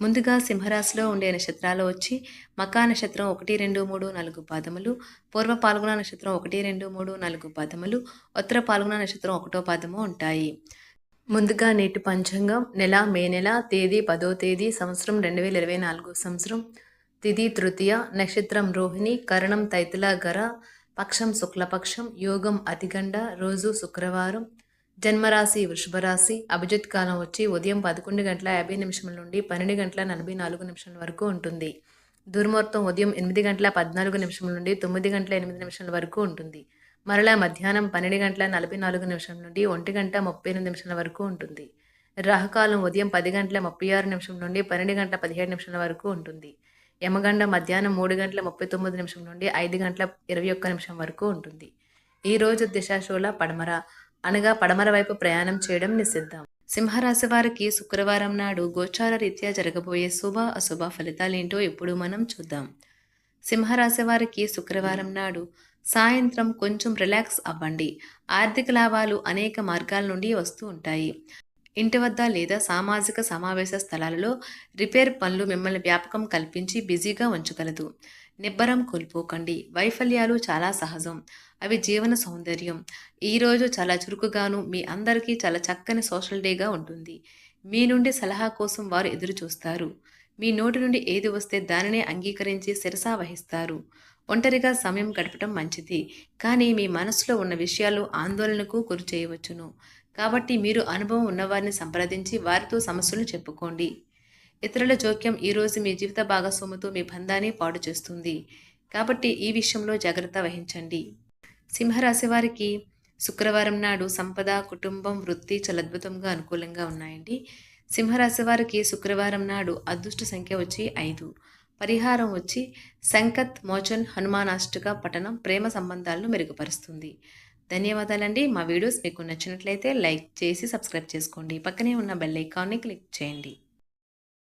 ముందుగా సింహరాశిలో ఉండే నక్షత్రాలు వచ్చి మకా నక్షత్రం ఒకటి రెండు మూడు నాలుగు పాదములు పూర్వ పాల్గొన నక్షత్రం ఒకటి రెండు మూడు నాలుగు పాదములు ఉత్తర పాల్గొన నక్షత్రం ఒకటో పాదము ఉంటాయి. ముందుగా నేటి పంచాంగం నెల మే నెల తేదీ పదో తేదీ సంవత్సరం రెండు వేల ఇరవై నాలుగు సంవత్సరం తిథి తృతీయ నక్షత్రం రోహిణి కరణం తైతుల గర పక్షం శుక్లపక్షం యోగం అతిగండ రోజు శుక్రవారం జన్మరాశి వృషభరాశి అభిజిత్ కాలం వచ్చి ఉదయం పదకొండు గంటల యాభై నిమిషముల నుండి పన్నెండు గంటల నలభై నాలుగు నిమిషాల వరకు ఉంటుంది. దుర్ముహూర్తం ఉదయం ఎనిమిది గంటల పద్నాలుగు నిమిషముల నుండి తొమ్మిది గంటల ఎనిమిది నిమిషాల వరకు ఉంటుంది. మరలా మధ్యాహ్నం పన్నెండు గంటల నలభై నాలుగు నిమిషం నుండి ఒంటి గంట ముప్పై ఎనిమిది నిమిషాల వరకు ఉంటుంది. రాహుకాలం ఉదయం పది గంటల ముప్పై ఆరు నిమిషం నుండి పన్నెండు గంటల పదిహేడు నిమిషాల వరకు ఉంటుంది. యమగండ మధ్యాహ్నం మూడు గంటల ముప్పై తొమ్మిది నిమిషం నుండి ఐదు గంటల ఇరవై ఒక్క నిమిషం వరకు ఉంటుంది. ఈరోజు రోజు దిశాశూల పడమర. అనగా పడమర వైపు ప్రయాణం చేయడం నిషిద్ధం. సింహరాశి వారికి శుక్రవారం నాడు గోచార రీత్యా జరగబోయే శుభ అశుభ ఫలితాలేంటో ఇప్పుడు మనం చూద్దాం. సింహరాశి వారికి శుక్రవారం నాడు సాయంత్రం కొంచెం రిలాక్స్ అవ్వండి. ఆర్థిక లాభాలు అనేక మార్గాల నుండి వస్తూ ఉంటాయి. ఇంటి వద్ద లేదా సామాజిక సమావేశ స్థలాలలో రిపేర్ పనులు మిమ్మల్ని వ్యాపకం కల్పించి బిజీగా ఉంచగలదు. నిబ్బరం కోల్పోకండి. వైఫల్యాలు చాలా సహజం. అవి జీవన సౌందర్యం. ఈరోజు చాలా చురుకుగాను మీ అందరికీ చాలా చక్కని సోషల్ డేగా ఉంటుంది. మీ నుండి సలహా కోసం వారు ఎదురు చూస్తారు మీ నోటి నుండి ఏది వస్తే దానినే అంగీకరించి శిరసా వహిస్తారు. ఒంటరిగా సమయం గడపటం మంచిది. కానీ మీ మనసులో ఉన్న విషయాలు ఆందోళనకు గురి చేయవచ్చును కాబట్టి మీరు అనుభవం ఉన్నవారిని సంప్రదించి వారితో సమస్యలు చెప్పుకోండి. ఇతరుల జోక్యం ఈరోజు మీ జీవిత భాగస్వామితో మీ బంధాన్ని పాడు చేస్తుంది. కాబట్టి ఈ విషయంలో జాగ్రత్త వహించండి. సింహరాశి వారికి శుక్రవారం నాడు సంపద కుటుంబం వృత్తి చాలా అద్భుతంగా అనుకూలంగా ఉన్నాయండి. సింహరాశి వారికి శుక్రవారం నాడు అదృష్ట సంఖ్య వచ్చి ఐదు. పరిహారం వచ్చి సంకత్ మోచన్ హనుమానాష్టక పఠనం ప్రేమ సంబంధాలను మెరుగుపరుస్తుంది. ధన్యవాదాలండి. మా వీడియోస్ మీకు నచ్చినట్లయితే లైక్ చేసి సబ్స్క్రైబ్ చేసుకోండి. పక్కనే ఉన్న బెల్ ఐకాన్ని క్లిక్ చేయండి.